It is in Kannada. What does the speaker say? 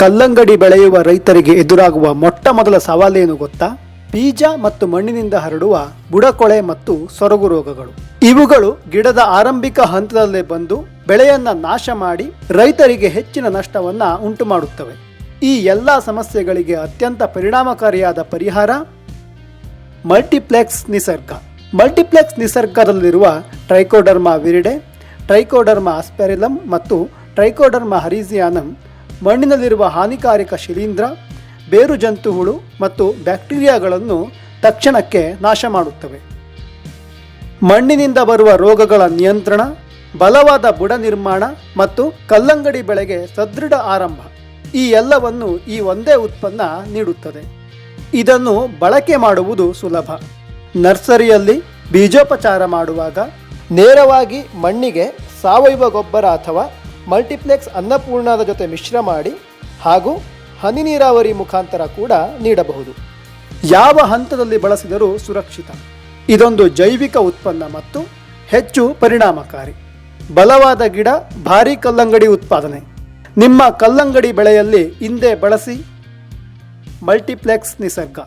ಕಲ್ಲಂಗಡಿ ಬೆಳೆಯುವ ರೈತರಿಗೆ ಎದುರಾಗುವ ಮೊಟ್ಟ ಮೊದಲ ಸವಾಲೇನು ಗೊತ್ತಾ? ಬೀಜ ಮತ್ತು ಮಣ್ಣಿನಿಂದ ಹರಡುವ ಬುಡಕೊಳೆ ಮತ್ತು ಸೊರಗು ರೋಗಗಳು. ಇವುಗಳು ಗಿಡದ ಆರಂಭಿಕ ಹಂತದಲ್ಲೇ ಬಂದು ಬೆಳೆಯನ್ನ ನಾಶ ಮಾಡಿ ರೈತರಿಗೆ ಹೆಚ್ಚಿನ ನಷ್ಟವನ್ನ ಉಂಟು ಮಾಡುತ್ತವೆ ಈ ಎಲ್ಲ ಸಮಸ್ಯೆಗಳಿಗೆ ಅತ್ಯಂತ ಪರಿಣಾಮಕಾರಿಯಾದ ಪರಿಹಾರ ಮಲ್ಟಿಪ್ಲೆಕ್ಸ್ ನಿಸರ್ಗ. ಮಲ್ಟಿಪ್ಲೆಕ್ಸ್ ನಿಸರ್ಗದಲ್ಲಿರುವ ಟ್ರೈಕೋಡರ್ಮಾ ವಿರಿಡೆ, ಟ್ರೈಕೋಡರ್ಮಾ ಆಸ್ಪೆರಿಲಮ್ ಮತ್ತು ಟ್ರೈಕೋಡರ್ಮಾ ಹರಿಸಿಯಾನಮ್ ಮಣ್ಣಿನಲ್ಲಿರುವ ಹಾನಿಕಾರಕ ಶಿಲೀಂಧ್ರ, ಬೇರು ಜಂತುಹುಳು ಮತ್ತು ಬ್ಯಾಕ್ಟೀರಿಯಾಗಳನ್ನು ತಕ್ಷಣಕ್ಕೆ ನಾಶ ಮಾಡುತ್ತವೆ. ಮಣ್ಣಿನಿಂದ ಬರುವ ರೋಗಗಳ ನಿಯಂತ್ರಣ, ಬಲವಾದ ಬುಡ ನಿರ್ಮಾಣ ಮತ್ತು ಕಲ್ಲಂಗಡಿ ಬೆಳೆಗೆ ಸದೃಢ ಆರಂಭ. ಈ ಎಲ್ಲವನ್ನು ಈ ಒಂದೇ ಉತ್ಪನ್ನ ನೀಡುತ್ತದೆ. ಇದನ್ನು ಬಳಕೆ ಮಾಡುವುದು ಸುಲಭ. ನರ್ಸರಿಯಲ್ಲಿ ಬೀಜೋಪಚಾರ ಮಾಡುವಾಗ ನೇರವಾಗಿ ಮಣ್ಣಿಗೆ ಸಾವಯವ ಗೊಬ್ಬರ ಅಥವಾ ಮಲ್ಟಿಪ್ಲೆಕ್ಸ್ ಅನ್ನಪೂರ್ಣದ ಜೊತೆ ಮಿಶ್ರ ಮಾಡಿ ಹಾಗೂ ಹನಿ ನೀರಾವರಿ ಮುಖಾಂತರ ಕೂಡ ನೀಡಬಹುದು. ಯಾವ ಹಂತದಲ್ಲಿ ಬಳಸಿದರೂ ಸುರಕ್ಷಿತ. ಇದೊಂದು ಜೈವಿಕ ಉತ್ಪನ್ನ ಮತ್ತು ಹೆಚ್ಚು ಪರಿಣಾಮಕಾರಿ. ಬಲವಾದ ಗಿಡ, ಭಾರೀ ಕಲ್ಲಂಗಡಿ ಉತ್ಪಾದನೆ. ನಿಮ್ಮ ಕಲ್ಲಂಗಡಿ ಬೆಳೆಯಲ್ಲಿ ಹಿಂದೆ ಬಳಸಿ ಮಲ್ಟಿಪ್ಲೆಕ್ಸ್ ನಿಸರ್ಗ.